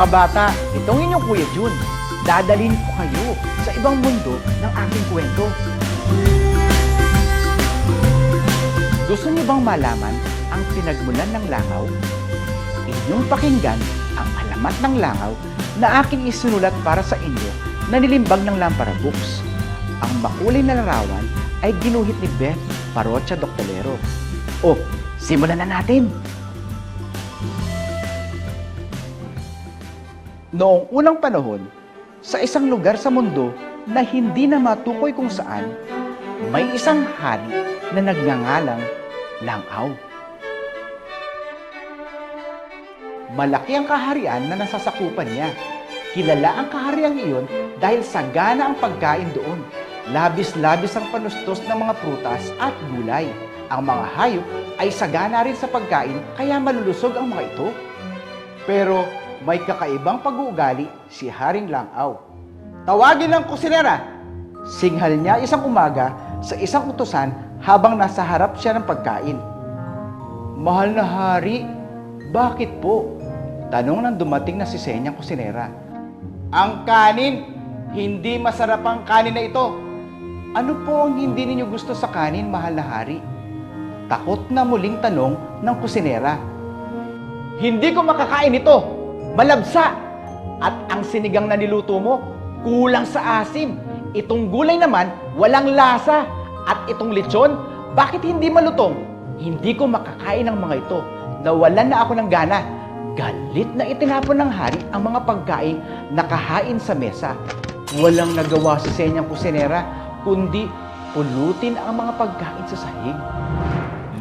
Mga bata, itong inyong Kuya Jun. Dadalhin ko kayo sa ibang mundo ng aking kwento. Gusto niyo bang malaman ang pinagmulan ng langaw? Inyong pakinggan ang alamat ng langaw na aking isinulat para sa inyo na nilimbag ng Lampara Books. Ang makulay na larawan ay ginuhit ni Beth Parocha Doctolero. O, simulan na natin! Noong unang panahon, sa isang lugar sa mundo na hindi na matukoy kung saan, may isang hari na nagngangalang Langaw. Malaki ang kaharian na nasasakupan niya. Kilala ang kahariang iyon dahil sagana ang pagkain doon. Labis-labis ang panustos ng mga prutas at gulay. Ang mga hayop ay sagana rin sa pagkain kaya malulusog ang mga ito. Pero may kakaibang pag-uugali si Haring Langaw. Tawagin ng kusinera! Singhal niya isang umaga sa isang utusan habang nasa harap siya ng pagkain. Mahal na hari, bakit po? Tanong ng dumating na si Senyang kusinera. Ang kanin, hindi masarap ang kanin na ito. Ano po ang hindi ninyo gusto sa kanin, mahal na hari? Takot na muling tanong ng kusinera. Hindi ko makakain ito. Malabsa. At ang sinigang na niluto mo, kulang sa asim. Itong gulay naman, walang lasa. At itong lechon, bakit hindi malutong? Hindi ko makakain ang mga ito. Nawalan na ako ng gana. Galit na itinapon ng hari ang mga pagkain nakahain sa mesa. Walang nagawa si Senyang Kusinera, kundi pulutin ang mga pagkain sa sahig.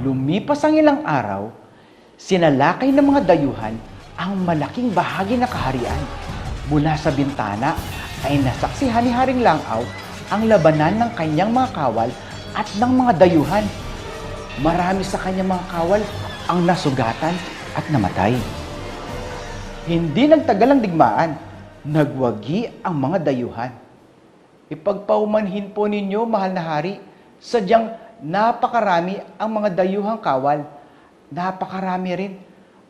Lumipas ang ilang araw, sinalakay ng mga dayuhan ang malaking bahagi ng kaharian. Mula sa bintana ay nasaksihan ni Haring Langaw ang labanan ng kanyang mga kawal at ng mga dayuhan. Marami sa kanyang mga kawal ang nasugatan at namatay. Hindi nagtagal ang digmaan, nagwagi ang mga dayuhan. Ipagpaumanhin po ninyo, mahal na hari, sadyang napakarami ang mga dayuhang kawal. Napakarami rin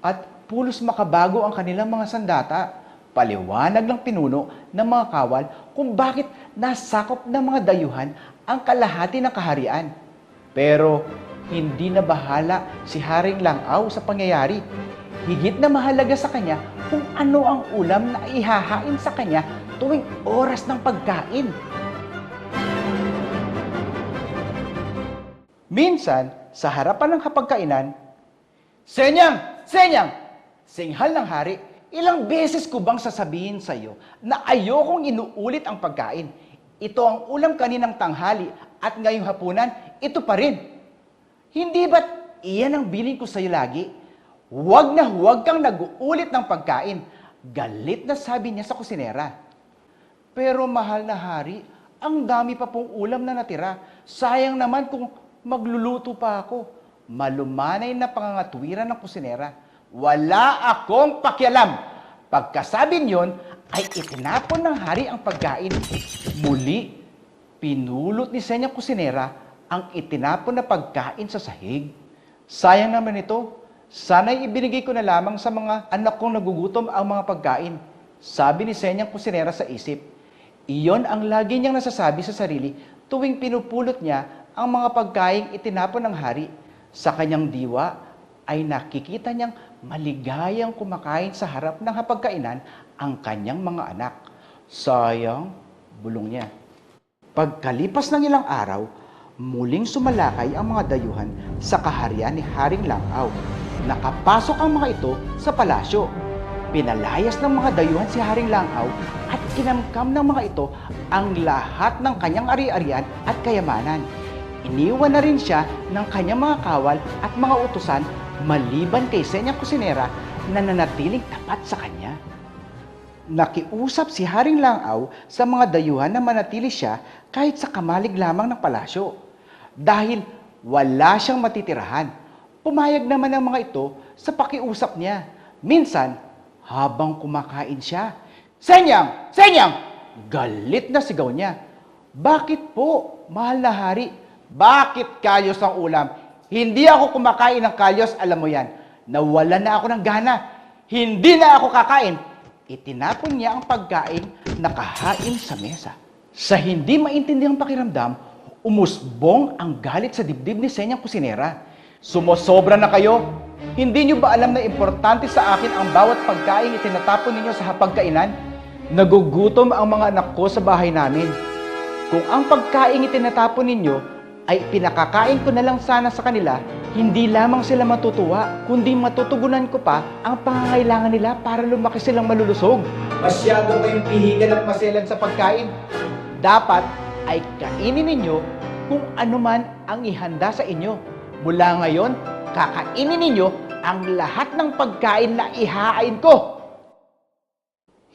at pulos makabago ang kanilang mga sandata. Paliwanag ng pinuno ng mga kawal kung bakit nasakop ng mga dayuhan ang kalahati ng kaharian. Pero hindi na bahala si Haring Langaw sa pangyayari. Higit na mahalaga sa kanya kung ano ang ulam na ihahain sa kanya tuwing oras ng pagkain. Minsan, sa harapan ng hapagkainan, Senyang! Senyang! Singhal ng hari, ilang beses ko bang sasabihin sa iyo na ayokong inuulit ang pagkain? Ito ang ulam kaninang tanghali at ngayong hapunan, ito pa rin. Hindi ba't iyan ang bilin ko sa iyo lagi? Huwag na huwag kang nag-uulit ng pagkain. Galit na sabi niya sa kusinera. Pero mahal na hari, ang dami pa pong ulam na natira. Sayang naman kung magluluto pa ako. Malumanay na pangangatwiran ng kusinera. Wala akong pakialam. Pagkasabi niyon, ay itinapon ng hari ang pagkain. Muli, pinulot ni Senya Kusinera ang itinapon na pagkain sa sahig. Sayang naman ito. Sana'y ibinigay ko na lamang sa mga anak kong nagugutom ang mga pagkain. Sabi ni Senyang Kusinera sa isip. Iyon ang lagi niyang nasasabi sa sarili tuwing pinupulot niya ang mga pagkaing itinapon ng hari. Sa kanyang diwa ay nakikita niyang maligayang kumakain sa harap ng hapagkainan ang kanyang mga anak. Sayang, bulong niya. Pagkalipas ng ilang araw, muling sumalakay ang mga dayuhan sa kaharian ni Haring Langaw. Nakapasok ang mga ito sa palasyo. Pinalayas ng mga dayuhan si Haring Langaw at kinamkam ng mga ito ang lahat ng kanyang ari-arian at kayamanan. Iniwan na rin siya ng kanyang mga kawal at mga utusan maliban kay Senya Kusinera na nanatiling tapat sa kanya. Nakiusap si Haring Langaw sa mga dayuhan na manatili siya kahit sa kamalig lamang ng palasyo. Dahil wala siyang matitirahan. Pumayag naman ang mga ito sa pakiusap niya. Minsan, habang kumakain siya, Senyang! Senyang! Galit na sigaw niya. Bakit po, mahal na hari? Bakit kalyos ang ulam? Hindi ako kumakain ng kalyos, alam mo yan. Nawalan na ako ng gana. Hindi na ako kakain. itinapon niya ang pagkain nakahain sa mesa. Sa hindi maintindihan pakiramdam, umusbong ang galit sa dibdib ni Senyang kusinera. Sumosobra na kayo? Hindi niyo ba alam na importante sa akin ang bawat pagkain itinatapon ninyo sa hapagkainan? Nagugutom ang mga anak ko sa bahay namin. Kung ang pagkain itinatapon ninyo ay pinakakain ko na lang sana sa kanila, hindi lamang sila matutuwa, kundi matutugunan ko pa ang pangangailangan nila para lumaki silang malulusog. Masyado kayong pihigan at maselan sa pagkain. Dapat ay kainin ninyo kung ano man ang ihanda sa inyo. Mula ngayon, kakainin ninyo ang lahat ng pagkain na ihahain ko.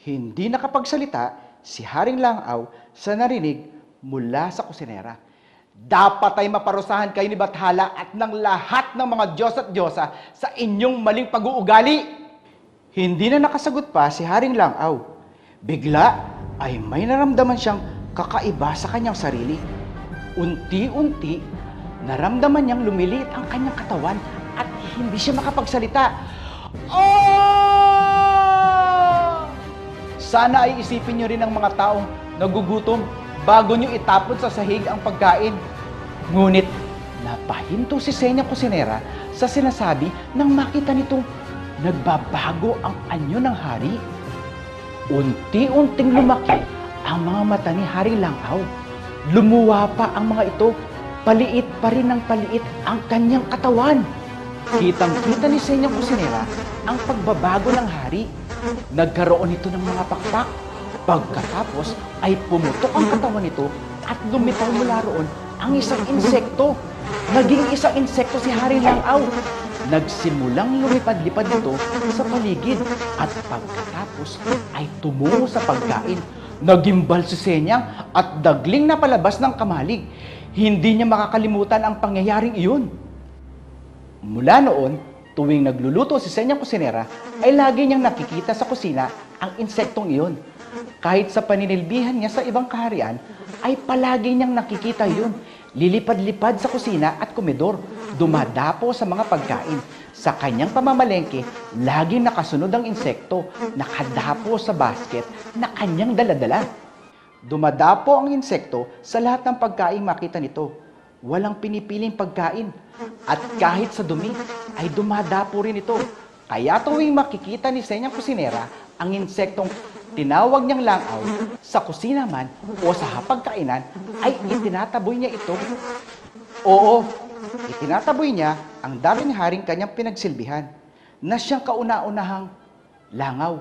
Hindi nakapagsalita si Haring Langaw sa narinig mula sa kusinera. Dapat ay maparusahan kayo ni Bathala at ng lahat ng mga Diyos at Diyosa sa inyong maling pag-uugali. Hindi na nakasagot pa si Haring Langaw. Bigla ay may naramdaman siyang kakaiba sa kanyang sarili. Unti-unti, naramdaman niyang lumiliit ang kanyang katawan at hindi siya makapagsalita. Oh! Sana ay isipin niyo rin ang mga taong nagugutom bago niyo itapon sa sahig ang pagkain. Ngunit napahinto si Senya Kusinera sa sinasabi nang makita nitong nagbabago ang anyo ng hari. Unti-unting lumaki ang mga mata ni Hari Langaw. Lumuwa pa ang mga ito. Paliit pa rin ng paliit ang kanyang katawan. Kitang-kita ni Senya Kusinera ang pagbabago ng hari. Nagkaroon ito ng mga pakpak. Pagkatapos ay pumutok ang katawan nito at lumitaw mula roon ang isang insekto. Naging isang insekto si Hari Langaw. Nagsimulang lumipad-lipad ito sa paligid at pagkatapos ay tumungo sa pagkain. Nagimbal si Senyang at dagling na palabas ng kamalig. Hindi niya makakalimutan ang pangyayaring iyon. Mula noon, tuwing nagluluto si Senyang Kusinera, ay lagi niyang nakikita sa kusina ang insektong iyon. Kahit sa paninilbihan niya sa ibang kaharian, ay palagi niyang nakikita yun. Lilipad-lipad sa kusina at komedor, dumadapo sa mga pagkain. Sa kanyang pamamalengke, laging nakasunod ang insekto, nakadapo sa basket na kanyang daladala. Dumadapo ang insekto sa lahat ng pagkain makita nito. Walang pinipiling pagkain. At kahit sa dumi, ay dumadapo rin ito. Kaya tuwing makikita ni Senyang Kusinera ang insektong tinawag niyang langaw sa kusina man o sa hapagkainan, ay itinataboy niya ito. Oo, itinataboy niya ang dating haring kanyang pinagsilbihan na siyang kauna-unahang langaw.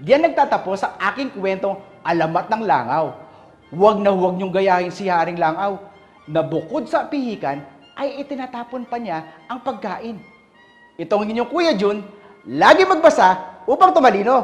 Diyan nagtatapos ang aking kwentong alamat ng langaw. Huwag na huwag niyong gayahin si Haring Langaw na bukod sa pihikan ay itinatapon pa niya ang pagkain. Itong inyong Kuya Jun, lagi magbasa upang tumalino.